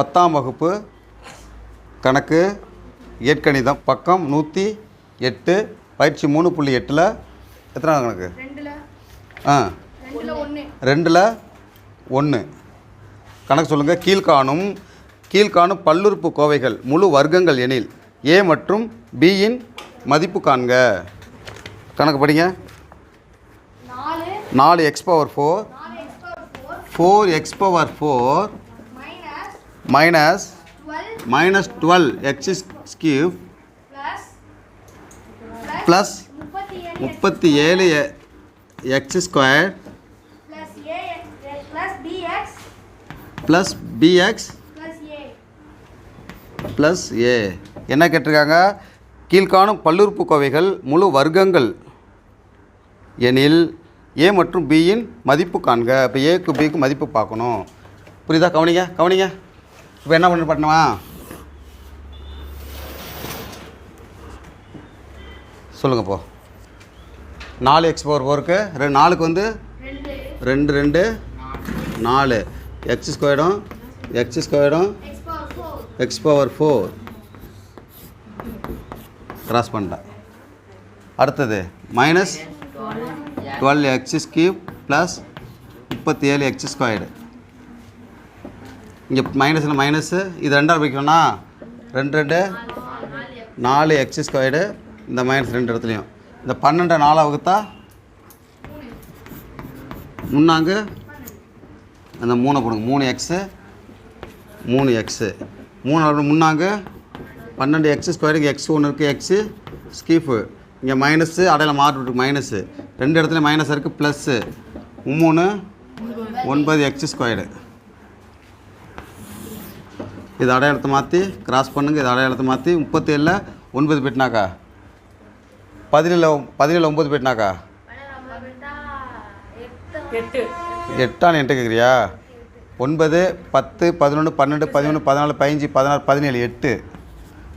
பத்தாம் வகுப்பு கணக்கு இயற்கணிதம். பக்கம் நூற்றி எட்டு பயிற்சி மூணு புள்ளி எட்டில் எத்தனை கணக்கு? ஆ. ரெண்டுல ஒன்று கணக்கு சொல்லுங்கள் கீழ்காணும் கீழ்காணும் பல்லுறுப்பு கோவைகள் முழு வர்க்கங்கள் எனில் ஏ மற்றும் பியின் மதிப்பு காண்க. கணக்கு படிங்க. நாலு. X power four four x power four minus minus twelve minus twelve x cube plus plus முப்பத்தி ஏழு x square plus b x plus a என்ன கேட்டிருக்காங்க? கீழ்காணும் பல்லுறுப்புக்கோவைகள் முழு வர்க்கங்கள். எனில் ஏ மற்றும் பியின் மதிப்பு காண்க. இப்போ ஏக்கு பிக்கு மதிப்பு பார்க்கணும். புரியுதா? கவனிங்க கவனிங்க. இப்போ என்ன பண்ண பண்ணவா சொல்லுங்கள் போ. நாலு எக்ஸ் பவர் ஃபோருக்கு ரெண்டு நாலுக்கு வந்து? ரெண்டு ரெண்டு. நாலு. எக்ஸ் ஸ்கொயர்டும் x ஸ்கொயர்டும் x power four x power four cross பண்ணிட்டேன் அடுத்தது minus twelve x cube plus முப்பத்தி ஏழு எக்ஸ் ஸ்கொயர்டு இங்கே மைனஸில் மைனஸு இது ரெண்டாவது வைக்கணும்னா ரெண்டு ரெண்டு நாலு எக்ஸ் ஸ்கொயர்டு இந்த மைனஸ் ரெண்டு இடத்துலையும். இந்த பன்னெண்டை நாலாக வகுத்தா முன்னாங்கு அந்த மூணை போடுங்க. மூணு எக்ஸு மூணு எக்ஸு மூணு முன்னாங்கு முன்னாங்க பன்னெண்டு எக்ஸ் ஸ்கொயருக்கு எக்ஸ் ஒன்று இருக்குது எக்ஸு ஸ்கீஃபு இங்கே மைனஸு அடையில் மாறிட்டு மைனஸு ரெண்டு இடத்துல மைனஸ் இருக்குது ப்ளஸ்ஸு மூணு ஒன்பது எக்ஸ் ஸ்கொயர்டு இது அடையாளத்தை மாற்றி கிராஸ் பண்ணுங்க. இது அடையாளத்தை மாற்றி முப்பத்தேழில் ஒன்பது பெட்டினாக்கா? பதினேழு பதினேழு ஒம்பது பெட்டினாக்கா? எட்டு. எட்டான்னு என்கிட்ட கேட்குறியா? ஒன்பது பத்து பதினொன்று பன்னெண்டு பதினொன்று பதினாலு பதினஞ்சு பதினாறு பதினேழு எட்டு.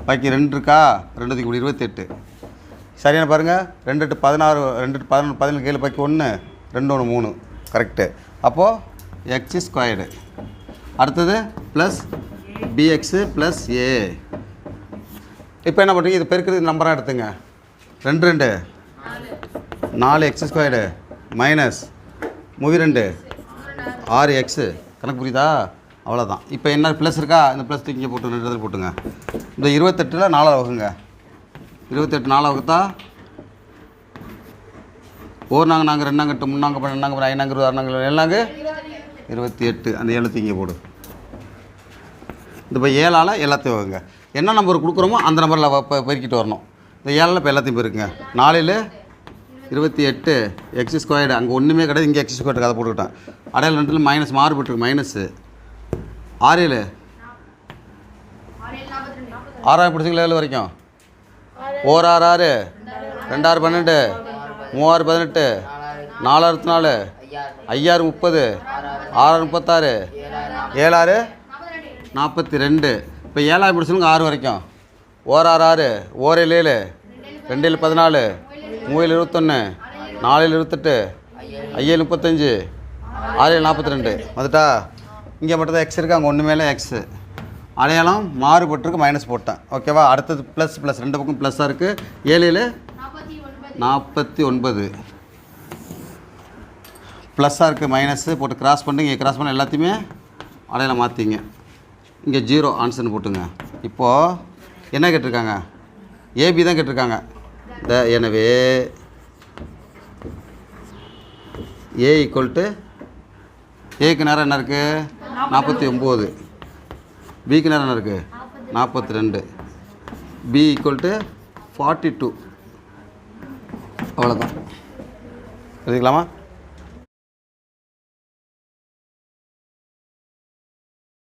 பாக்கி ரெண்டு இருக்கா? ரெண்டு கூடி இருபத்தெட்டு. சரியான பாருங்கள் ரெண்டு எட்டு பதினாறு ரெண்டு எட்டு பதினொன்று பதினேழு ஏழு பாக்கி ஒன்று ரெண்டு ஒன்று மூணு. கரெக்டு அப்போது எக்ஸ் ஸ்கொயர்டு அடுத்தது plus b x plus a இப்போ என்ன பண்ணுறீங்க? இது பெருக்கிறது நம்பராக எடுத்துங்க. ரெண்டு ரெண்டு. நாலு எக்ஸ் ஸ்கொயர்டு மைனஸ் மூவி ரெண்டு. ஆறு எக்ஸு கணக்கு புரியுதா? அவ்வளோதான் இப்போ என்ன ப்ளஸ் இருக்கா? இந்த ப்ளஸ் தூக்கி போட்டு ரெண்டு இடத்துல போட்டுங்க. இந்த இருபத்தெட்டில் நாலாக வகுங்க. இருபத்தெட்டு நாலாக வகுத்தா? ஓர் நாங்கள் நாங்கள் ரெண்டாங்கட்டு முன்னாங்க பன்னெண்டு ரெண்டாங்க ஐநாங்க இருபது ஆறுநாங்க எல்லாங்க இருபத்தி எட்டு. அந்த ஏழு இங்கே போடு. இந்த இப்போ ஏழால் எல்லாத்தையும் வகுங்க என்ன நம்பர் கொடுக்குறோமோ அந்த நம்பரில் இப்போ பெருக்கிட்டு வரணும். இந்த ஏழில் இப்போ எல்லாத்தையும் பெருக்குங்க. நாலில் இருபத்தி எட்டு எக்ஸ் ஸ்கொயர்டு அங்கே ஒன்றுமே கிடையாது. இங்கே எக்ஸ் ஸ்கொயர்டு கதை போட்டுக்கிட்டேன். அடையாளம் ரெண்டில் மைனஸ் மாறுபட்டுருக்கு. மைனஸு ஆறு ஏழு ஆறு ஏழு ஆறாயிரம் பிடிச்சிங்களா ஏழு வரைக்கும்? ஓர் ஆறு ஆறு. ரெண்டாறு பன்னெண்டு. மூவாறு பதினெட்டு. நாலாயிரத்து நாலு. ஐயாயிரம் முப்பது. ஆறாறு முப்பத்தாறு. ஏழாறு. நாற்பத்தி ரெண்டு. இப்போ ஏழாவது பிடிச்சிருங்க ஆறு வரைக்கும். ஓர் ஆறு ஆறு. ஓர் ஏழு ஏழு. ரெண்டு ஏழு பதினாலு. மூவில் இருபத்தொன்று நாலு இருபத்தெட்டு. ஐஏழு முப்பத்தஞ்சு. ஆறு ஏழு நாற்பத்தி ரெண்டு. வந்துட்டா? இங்கே மட்டும் தான் எக்ஸ் இருக்குது அங்கே ஒன்று மேலே எக்ஸு அடையாளம் மாறுபட்டிருக்கு மைனஸ் போட்டேன். ஓகேவா அடுத்தது ப்ளஸ் ப்ளஸ் ரெண்டு பக்கம் ப்ளஸ்ஸாக இருக்குது ஏழு ஏழு. நாற்பத்தி ஒன்பது. ப்ளஸ்ஸாக இருக்குது மைனஸு போட்டு கிராஸ் பண்ணுங்க. கிராஸ் பண்ண எல்லாத்தையுமே அடையாளம் மாற்றிங்க இங்கே ஜீரோ ஆன்சர்னு போட்டுங்க. இப்போது என்ன கேட்டிருக்காங்க? ஏபி தான் கேட்டிருக்காங்க. த எனவே ஏ ஈக்குவல் டு ஏக்கு நேரம் என்ன இருக்குது நாற்பத்தி ஒம்பது பிக்கு நேரம் என்ன இருக்குது நாற்பத்தி ரெண்டு. B equal to forty two அவ்வளோதான் எழுதிக்கலாமா?